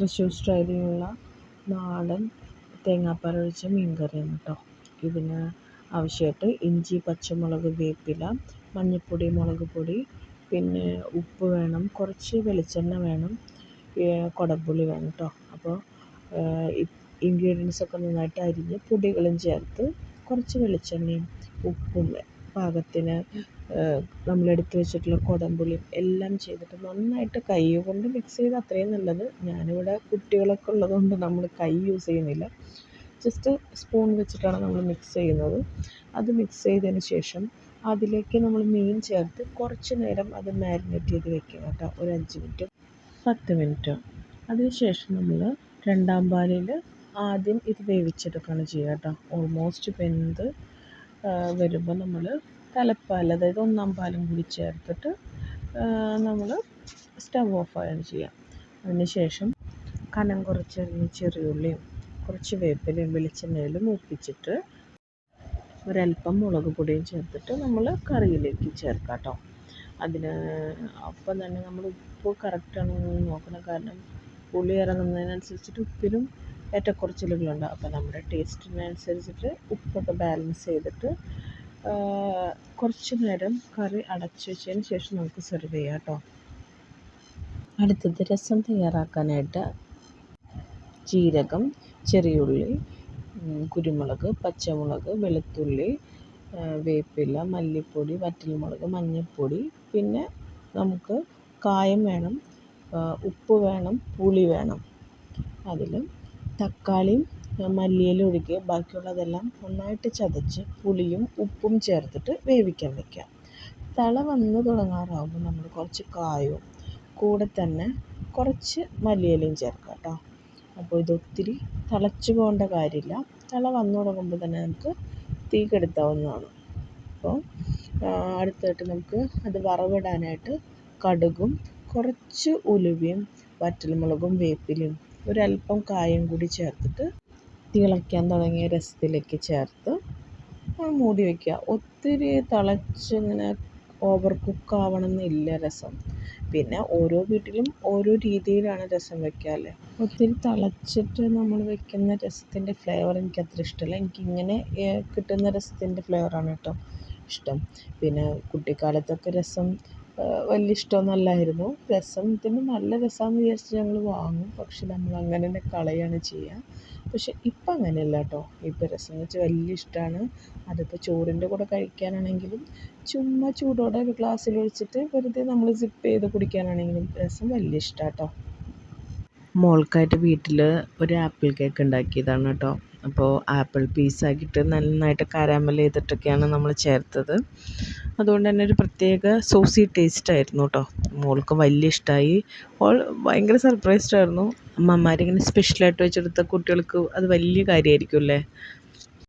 തൃശ്ശൂർ സ്റ്റൈലിലുള്ള നാടൻ തേങ്ങാപ്പാൽ ഒഴിച്ച മീൻ കറിയാണ് കേട്ടോ ഇതിന് ആവശ്യമായിട്ട് ഇഞ്ചി പച്ചമുളക് വേപ്പില മഞ്ഞൾപ്പൊടി മുളക് പൊടി പിന്നെ ഉപ്പ് വേണം കുറച്ച് വെളിച്ചെണ്ണ വേണം കുടംപുളി വേണം കേട്ടോ അപ്പോൾ ഇൻഗ്രീഡിയൻസ് ഒക്കെ നന്നായിട്ട് അരിഞ്ഞ് പൊടികളും ചേർത്ത് കുറച്ച് വെളിച്ചെണ്ണയും ഉപ്പും പാകത്തിന് നമ്മൾ എടുത്ത് വെച്ചിട്ടുള്ള കുടംപുളിയും എല്ലാം ചെയ്തിട്ട് നന്നായിട്ട് കൈ കൊണ്ട് മിക്സ് ചെയ്ത് അത്രയും നല്ലത്. ഞാനിവിടെ കുട്ടികളൊക്കെ ഉള്ളതുകൊണ്ട് നമ്മൾ കൈ യൂസ് ചെയ്യുന്നില്ല. ജസ്റ്റ് സ്പൂൺ വെച്ചിട്ടാണ് നമ്മൾ മിക്സ് ചെയ്യുന്നത്. അത് മിക്സ് ചെയ്തതിന് ശേഷം അതിലേക്ക് നമ്മൾ മീൻ ചേർത്ത് കുറച്ച് നേരം അത് മാരിനേറ്റ് ചെയ്ത് വെക്കുക കേട്ടോ. ഒരു അഞ്ച് മിനിറ്റ് പത്ത് മിനിറ്റ്. അതിന് ശേഷം നമ്മൾ രണ്ടാം പാലിൽ ആദ്യം ഇത് വേവിച്ചെടുക്കുകയാണ് ചെയ്യുക കേട്ടോ. ഓൾമോസ്റ്റ് വെന്ത് വരുമ്പോൾ നമ്മൾ തലപ്പാൽ അതായത് ഒന്നാം പാലും കൂടി ചേർത്തിട്ട് നമ്മൾ സ്റ്റവ് ഓഫായാണ് ചെയ്യുക. അതിന് ശേഷം കനം കുറച്ചരിഞ്ഞ ചെറിയുള്ളിയും കുറച്ച് വേപ്പിലയും വെളിച്ചെണ്ണയിൽ മൂപ്പിച്ചിട്ട് ഒരല്പം മുളക് പൊടിയും ചേർത്തിട്ട് നമ്മൾ കറിയിലേക്ക് ചേർക്കാം കേട്ടോ. അതിന് അപ്പം തന്നെ നമ്മൾ ഉപ്പ് കറക്റ്റാണോ എന്ന് നോക്കണം. കാരണം പുളി ഇറങ്ങുന്നതിനനുസരിച്ചിട്ട് ഉപ്പിലും ഏറ്റക്കുറച്ചിലുകളുണ്ട്. അപ്പോൾ നമ്മുടെ ടേസ്റ്റിനനുസരിച്ചിട്ട് ഉപ്പൊക്കെ ബാലൻസ് ചെയ്തിട്ട് കുറച്ച് നേരം കറി അടച്ച് വെച്ചതിന് ശേഷം നമുക്ക് സെർവ് ചെയ്യാം കേട്ടോ. അടുത്തത് രസം തയ്യാറാക്കാനായിട്ട് ജീരകം ചെറിയുള്ളി കുരുമുളക് പച്ചമുളക് വെളുത്തുള്ളി വേപ്പില മല്ലിപ്പൊടി വറ്റൽമുളക് മഞ്ഞൾപ്പൊടി. പിന്നെ നമുക്ക് കായം വേണം ഉപ്പ് വേണം പുളി വേണം. അതിൽ തക്കാളിയും മല്ലിയില ഒഴികെ ബാക്കിയുള്ളതെല്ലാം നന്നായിട്ട് ചതച്ച് പുളിയും ഉപ്പും ചേർത്തിട്ട് വേവിക്കാൻ വയ്ക്കുക തള വന്ന് തുടങ്ങാറാകുമ്പോൾ നമ്മൾ കുറച്ച് കായവും കൂടെ തന്നെ കുറച്ച് മല്ലിയിലയും ചേർക്കുക കേട്ടോ. അപ്പോൾ ഇതൊത്തിരി തിളച്ച് പോകേണ്ട കാര്യമില്ല. തള വന്ന് തുടങ്ങുമ്പോൾ തന്നെ നമുക്ക് തീ കെടുത്താവുന്നതാണ്. അപ്പോൾ അടുത്തായിട്ട് നമുക്ക് അത് വറവിടാനായിട്ട് കടുകും കുറച്ച് ഉലുവയും വറ്റൽമുളകും വേപ്പിലയും ഒരല്പം കായം കൂടി ചേർത്തിട്ട് തിളയ്ക്കാൻ തുടങ്ങിയ രസത്തിലേക്ക് ചേർത്ത് മൂടി വയ്ക്കുക ഒത്തിരി തിളച്ചിങ്ങനെ ഓവർ കുക്ക് ആവണമെന്നില്ല രസം. പിന്നെ ഓരോ വീട്ടിലും ഓരോ രീതിയിലാണ് രസം വയ്ക്കുക ഒത്തിരി തിളച്ചിട്ട് നമ്മൾ വെക്കുന്ന രസത്തിന്റെ ഫ്ലേവർ എനിക്ക് അത്ര ഇഷ്ടമല്ല. എനിക്കിങ്ങനെ കിട്ടുന്ന രസത്തിന്റെ ഫ്ലേവറാണ് കേട്ടോ ഇഷ്ടം. പിന്നെ കുട്ടിക്കാലത്തൊക്കെ രസം വലിയ ഇഷ്ടമൊന്നുമല്ലായിരുന്നു. രസം ഇതിന് നല്ല രസമാണെന്ന് വിചാരിച്ച് ഞങ്ങൾ വാങ്ങും. പക്ഷെ നമ്മൾ അങ്ങനെ തന്നെ കളയാണ് ചെയ്യുക. പക്ഷെ ഇപ്പം അങ്ങനെയല്ല കേട്ടോ. ഇപ്പം രസം എന്ന് വെച്ചാൽ വലിയ ഇഷ്ടമാണ്. അതിപ്പോൾ ചോറിന്റെ കൂടെ കഴിക്കാനാണെങ്കിലും ചുമ്മാ ചൂടോടെ ഒരു ഗ്ലാസ്സിൽ ഒഴിച്ചിട്ട് വെറുതെ നമ്മൾ സിപ്പ് ചെയ്ത് കുടിക്കാനാണെങ്കിലും രസം വലിയ ഇഷ്ടമാണ് കേട്ടോ. മോൾക്കായിട്ട് വീട്ടിൽ ഒരു ആപ്പിൾ കേക്ക് ഉണ്ടാക്കിയതാണ് കേട്ടോ. അപ്പോൾ ആപ്പിൾ പീസാക്കിയിട്ട് നന്നായിട്ട് കാരാമൽ ചെയ്തിട്ടൊക്കെയാണ് നമ്മൾ ചേർത്തത്. അതുകൊണ്ട് തന്നെ ഒരു പ്രത്യേക സോസി ടേസ്റ്റ് ആയിരുന്നു കേട്ടോ. മോൾക്ക് വലിയ ഇഷ്ടമായി ഓൾ ഭയങ്കര സർപ്രൈസ്ഡ് ആയിരുന്നു. അമ്മമാരിങ്ങനെ സ്പെഷ്യലായിട്ട് വെച്ചെടുത്ത കുട്ടികൾക്ക് അത് വലിയ കാര്യമായിരിക്കും അല്ലേ